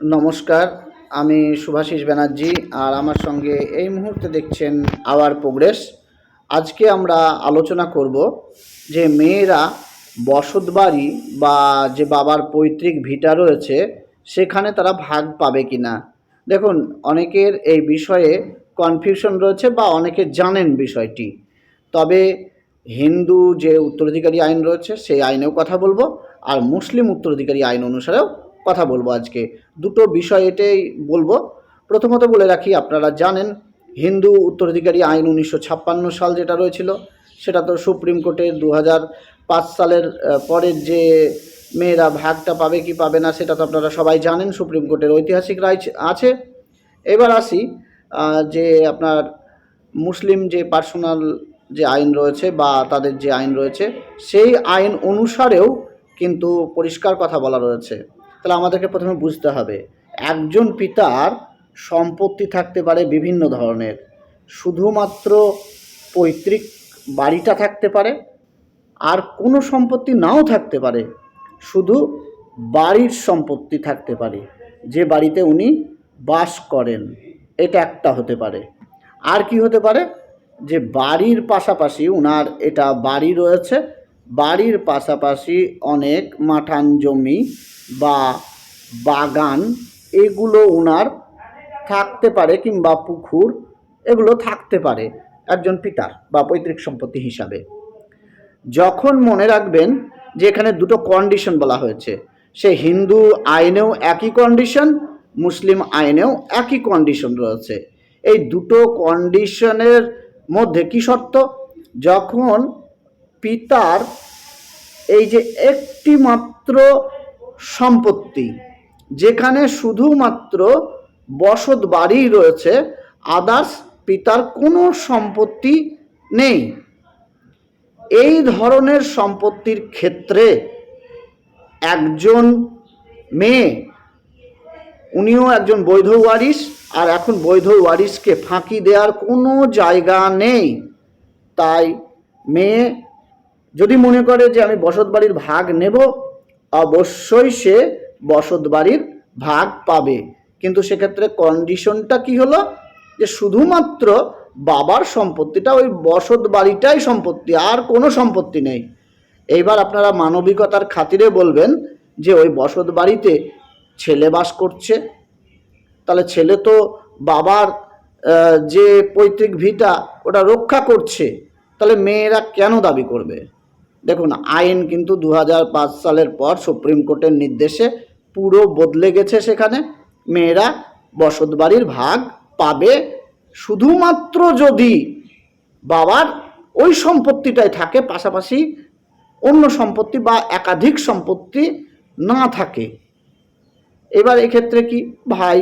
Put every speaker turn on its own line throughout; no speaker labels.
নমস্কার, আমি শুভাশিস ব্যানার্জি আর আমার সঙ্গে এই মুহূর্তে দেখছেন আওয়ার প্রোগ্রেস। আজকে আমরা আলোচনা করব যে মেয়েরা বসতবাড়ি বা যে বাবার পৈতৃক ভিটা রয়েছে, সেখানে তারা ভাগ পাবে কি না দেখুন, অনেকের এই বিষয়ে কনফিউশন রয়েছে বা অনেকে জানেন বিষয়টি। তবে হিন্দু যে উত্তরাধিকারী আইন রয়েছে, সেই আইনেও কথা বলব, আর মুসলিম উত্তরাধিকারী আইন অনুসারেও কথা বলব আজকে। দুটো বিষয় এটাই বলব। প্রথমত বলে রাখি, আপনারা জানেন, হিন্দু উত্তরাধিকারী আইন উনিশশো ছাপ্পান্ন সাল যেটা রয়েছিল, সেটা তো সুপ্রিম কোর্টে দু পাঁচ সালের পরের যে মেয়েরা ভাগটা পাবে কি পাবে না, সেটা তো আপনারা সবাই জানেন, সুপ্রিম কোর্টের ঐতিহাসিক রায় আছে। এবার আসি যে আপনার মুসলিম যে পার্সোনাল যে আইন রয়েছে বা তাদের যে আইন রয়েছে, সেই আইন অনুসারেও কিন্তু পরিষ্কার কথা বলা রয়েছে। তাহলে আমাদেরকে প্রথমে বুঝতে হবে, একজন পিতার সম্পত্তি থাকতে পারে বিভিন্ন ধরনের। শুধুমাত্র পৈতৃক বাড়িটা থাকতে পারে, আর কোনো সম্পত্তি নাও থাকতে পারে, শুধু বাড়ির সম্পত্তি থাকতে পারে, যে বাড়িতে উনি বাস করেন। এটা একটা হতে পারে। আর কি হতে পারে? যে বাড়ির পাশাপাশি উনার এটা বাড়ি রয়েছে বাড়ির পাশাপাশি অনেক মাঠান জমি বা বাগান, এগুলো ওনার থাকতে পারে কিংবা পুকুর, এগুলো থাকতে পারে একজন পিতার বা পৈতৃক সম্পত্তি হিসাবে। যখন মনে রাখবেন যে এখানে দুটো কন্ডিশন বলা হয়েছে, সে হিন্দু আইনেও একই কন্ডিশন মুসলিম আইনেও একই কন্ডিশন রয়েছে। এই দুটো কন্ডিশনের মধ্যে কি শর্ত? যখন পিতার এই যে একটি মাত্র সম্পত্তি, যেখানে শুধুমাত্র বসত বাড়ি রয়েছে আদার্স পিতার কোনো সম্পত্তি নেই। এই ধরনের সম্পত্তির ক্ষেত্রে একজন মেয়ে, উনিও একজন বৈধ ওয়ারিশ, আর এখন বৈধ ওয়ারিশকে ফাঁকি দেওয়ার কোনো জায়গা নেই। তাই মেয়ে যদি মনে করে যে আমি বসত বাড়ির ভাগ নেব, অবশ্যই সে বসত বাড়ির ভাগ পাবে। কিন্তু সেক্ষেত্রে কন্ডিশনটা কি হলো? যে শুধুমাত্র বাবার সম্পত্তিটা, ওই বসত বাড়িটাই সম্পত্তি, আর কোনো সম্পত্তি নেই। এইবার আপনারা মানবিকতার খাতিরে বলবেন যে ওই বসত বাড়িতে ছেলে বাস করছে। তাহলে ছেলে তো বাবার যে পৈতৃক ভিটা ওটা রক্ষা করছে, তাহলে মেয়েরা কেন দাবি করবে? দেখুন, আইন কিন্তু দু হাজার পাঁচ সালের পর সুপ্রিম কোর্টের নির্দেশে পুরো বদলে গেছে সেখানে। মেয়েরা বসত বাড়ির ভাগ পাবে শুধুমাত্র যদি বাবার ওই সম্পত্তিটাই থাকে, পাশাপাশি অন্য সম্পত্তি বা একাধিক সম্পত্তি না থাকে। এবার এক্ষেত্রে কি ভাই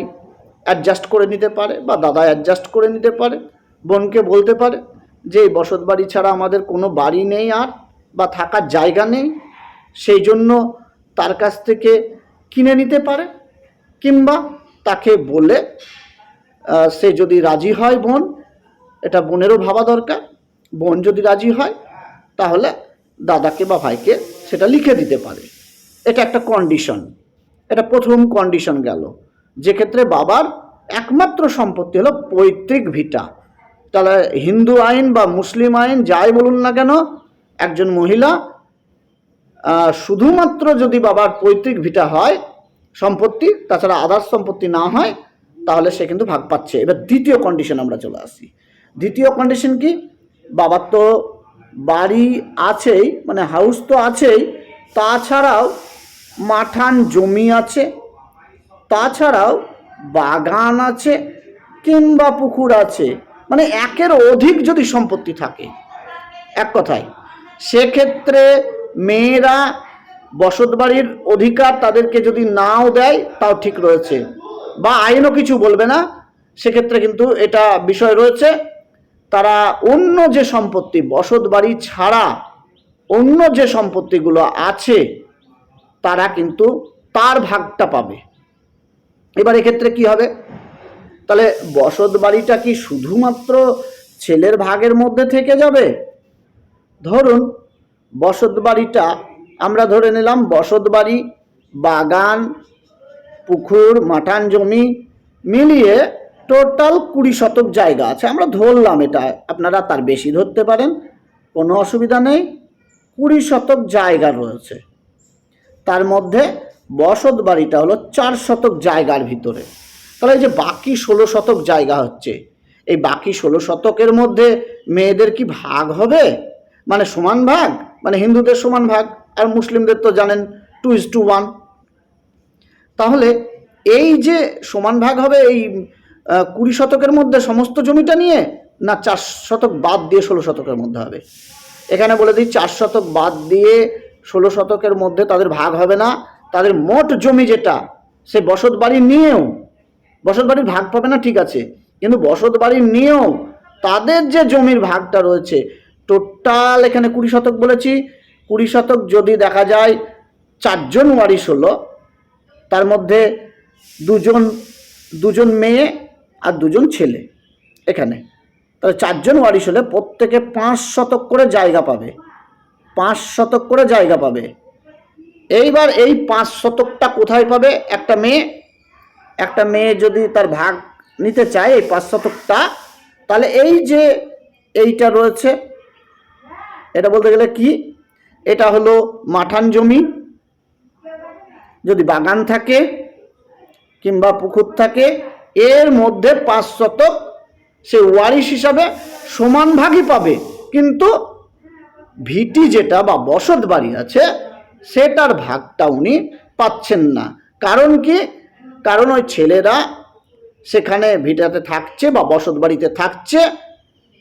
অ্যাডজাস্ট করে নিতে পারে বা দাদা অ্যাডজাস্ট করে নিতে পারে? বোনকে বলতে পারে যে বসত বাড়ি ছাড়া আমাদের কোনো বাড়ি নেই আর বা থাকার জায়গা নেই, সেই জন্য তার কাছ থেকে কিনে নিতে পারে কিংবা তাকে বলে সে যদি রাজি হয় বোন, এটা বোনেরও ভাবা দরকার, বোন যদি রাজি হয়, তাহলে দাদাকে বা ভাইকে সেটা লিখে দিতে পারে। এটা একটা কন্ডিশন এটা প্রথম কন্ডিশন গেল। যে ক্ষেত্রে বাবার একমাত্র সম্পত্তি হলো পৈতৃক ভিটা। তাহলে হিন্দু আইন বা মুসলিম আইন যাই বলুন না কেন একজন মহিলা শুধুমাত্র যদি বাবার পৈতৃক ভিটা হয়, সম্পত্তি, তাছাড়া আদার্স সম্পত্তি না হয়, তাহলে সে কিন্তু ভাগ পাচ্ছে। এবার দ্বিতীয় কন্ডিশন আমরা চলে আসি। দ্বিতীয় কন্ডিশন কি? বাবার তো বাড়ি আছেই মানে হাউস তো আছেই, তাছাড়াও মাঠান জমি আছে, তাছাড়াও বাগান আছে, কিংবা পুকুর আছে। মানে একের অধিক যদি সম্পত্তি থাকে, এক কথায়। সেক্ষেত্রে মেয়েরা বসত বাড়ির অধিকার তাদেরকে যদি নাও দেয়, তাও ঠিক রয়েছে। বা আইনও কিছু বলবে না, সেক্ষেত্রে কিন্তু এটা বিষয় রয়েছে। তারা অন্য যে সম্পত্তি বসত বাড়ি ছাড়া অন্য যে সম্পত্তিগুলো আছে, তারা কিন্তু তার ভাগটা পাবে। এবার এক্ষেত্রে কি হবে? তাহলে বসত বাড়িটা কি শুধুমাত্র ছেলের ভাগের মধ্যে থেকে যাবে? ধরুন, বসত বাড়িটা, আমরা ধরে নিলাম বসত বাড়ি, বাগান, পুকুর মাটান জমি, মিলিয়ে টোটাল কুড়ি শতক জায়গা আছে। আমরা ধরলাম এটা, আপনারা তার বেশি ধরতে পারেন, কোনো অসুবিধা নেই, কুড়ি শতক জায়গা রয়েছে। তার মধ্যে বসত বাড়িটা হলো চার শতক জায়গার ভিতরে। তাহলে এই যে বাকি ষোলো শতক জায়গা হচ্ছে, এই বাকি ষোলো শতকের মধ্যে মেয়েদের কি ভাগ হবে? মানে সমান ভাগ? মানে হিন্দুদের সমান ভাগ আর মুসলিমদের তো জানেন টু ইজ টু ওয়ান তাহলে এই যে সমান ভাগ হবে এই কুড়ি শতকের মধ্যে সমস্ত জমিটা নিয়ে না চার শতক বাদ দিয়ে ষোলো শতকের মধ্যে হবে? এখানে বলে দিই, চার শতক বাদ দিয়ে ষোলো শতকের মধ্যে তাদের ভাগ হবে না। তাদের মোট জমি যেটা, সে বসত বাড়ি নিয়েও, বসত বাড়ির ভাগ পাবে না, ঠিক আছে। কিন্তু বসত বাড়ি নিয়েও তাদের যে জমির ভাগটা রয়েছে টোটাল এখানে কুড়ি শতক বলেছি। কুড়ি শতক যদি দেখা যায় চারজন ওয়ারিশ হলো, তার মধ্যে দুজন দুজন মেয়ে আর দুজন ছেলে এখানে। তাহলে চারজন ওয়ারিশ হলে প্রত্যেকে পাঁচ শতক করে জায়গা পাবে। পাঁচ শতক করে জায়গা পাবে। এইবার এই পাঁচ শতকটা কোথায় পাবে? একটা মেয়ে। একটা মেয়ে যদি তার ভাগ নিতে চায় এই পাঁচ শতকটা, তাহলে এই যে এইটা রয়েছে এটা বলতে গেলে কি? এটা হলো মাঠান জমি। যদি বাগান থাকে কিংবা পুকুর থাকে, এর মধ্যে পাঁচ শতক সে ওয়ারিশ হিসাবে সমান ভাগই পাবে। কিন্তু ভিটি যেটা বা বসত বাড়ি আছে, সেটার ভাগটা উনি পাচ্ছেন না। কারণ কি? কারণ ওই ছেলেরা সেখানে ভিটাতে থাকছে বা বসত বাড়িতে থাকছে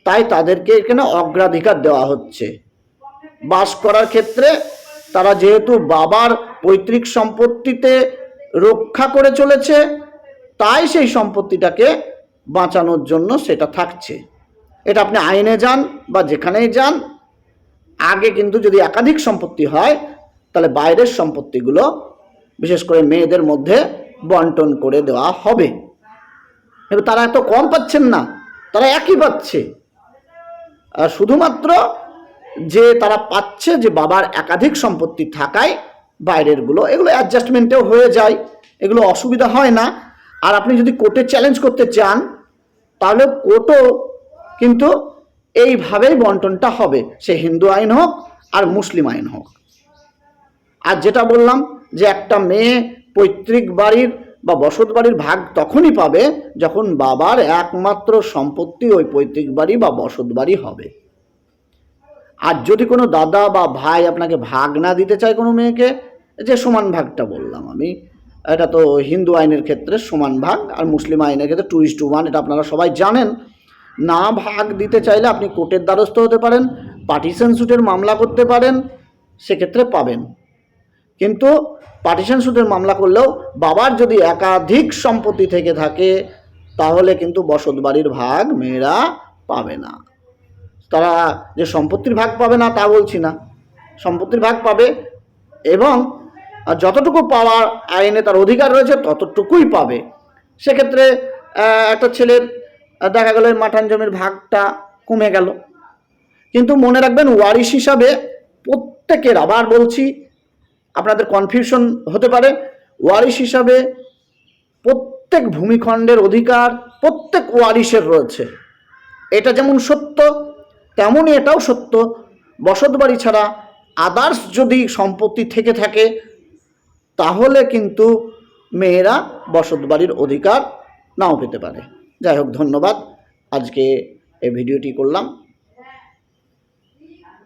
তাই তাদেরকে এখানে অগ্রাধিকার দেওয়া হচ্ছে। বাস করার ক্ষেত্রে তারা যেহেতু বাবার পৈতৃক সম্পত্তিতে রক্ষা করে চলেছে, তাই সেই সম্পত্তিটাকে বাঁচানোর জন্য সেটা থাকছে। এটা আপনি আইনে যান বা যেখানেই যান, আগে কিন্তু যদি একাধিক সম্পত্তি হয়, তাহলে বাইরের সম্পত্তিগুলো বিশেষ করে মেয়েদের মধ্যে বন্টন করে দেওয়া হবে। এবার তারা এত কম পাচ্ছেন না, তারা একই পাচ্ছে। শুধুমাত্র যে তারা পাচ্ছে যে বাবার একাধিক সম্পত্তি থাকায় বাইরেরগুলো এগুলো অ্যাডজাস্টমেন্টেও হয়ে যায়, এগুলো অসুবিধা হয় না। আর আপনি যদি কোর্টে চ্যালেঞ্জ করতে চান, তাহলে কোর্টও কিন্তু এইভাবেই বন্টনটা হবে। সে হিন্দু আইন হোক আর মুসলিম আইন হোক। আর যেটা বললাম যে একটা মেয়ে পৈতৃক বাড়ির বা বসত বাড়ির ভাগ তখনই পাবে যখন বাবার একমাত্র সম্পত্তি ওই পৈতৃক বাড়ি বা বসত বাড়ি হবে। আর যদি কোনো দাদা বা ভাই আপনাকে ভাগ না দিতে চায় কোনো মেয়েকে, যে সমান ভাগটা বললাম আমি, এটা তো হিন্দু আইনের ক্ষেত্রে সমান ভাগ আর মুসলিম আইনের ক্ষেত্রে টু ইস টু ওয়ান এটা আপনারা সবাই জানেন। না ভাগ দিতে চাইলে আপনি কোর্টের দ্বারস্থ হতে পারেন, পার্টিশন সুটের মামলা করতে পারেন, সেক্ষেত্রে পাবেন। কিন্তু পার্টিশন সুদের মামলা করলেও বাবার যদি একাধিক সম্পত্তি থেকে থাকে, তাহলে কিন্তু বসত বাড়ির ভাগ মেয়েরা পাবে না। তারা যে সম্পত্তির ভাগ পাবে না, তা বলছি না। সম্পত্তির ভাগ পাবে এবং যতটুকু পাওয়ার আইনে তার অধিকার রয়েছে, ততটুকুই পাবে। সেক্ষেত্রে একটা ছেলের দেখা গেল মাঠান জমির ভাগটা কমে গেল। কিন্তু মনে রাখবেন ওয়ারিশ হিসাবে প্রত্যেকের, আবার বলছি আপনাদের কনফিউশন হতে পারে। ওয়ারিশ হিসাবে প্রত্যেক ভূমিখণ্ডের অধিকার প্রত্যেক ওয়ারিশের রয়েছে। এটা যেমন সত্য, তেমনই এটাও সত্য। বসত বাড়ি ছাড়া আদার্স যদি সম্পত্তি থেকে থাকে, তাহলে কিন্তু মেয়েরা বসত বাড়ির অধিকার নাও পেতে পারে। যাই হোক, ধন্যবাদ। আজকে এই ভিডিওটি করলাম।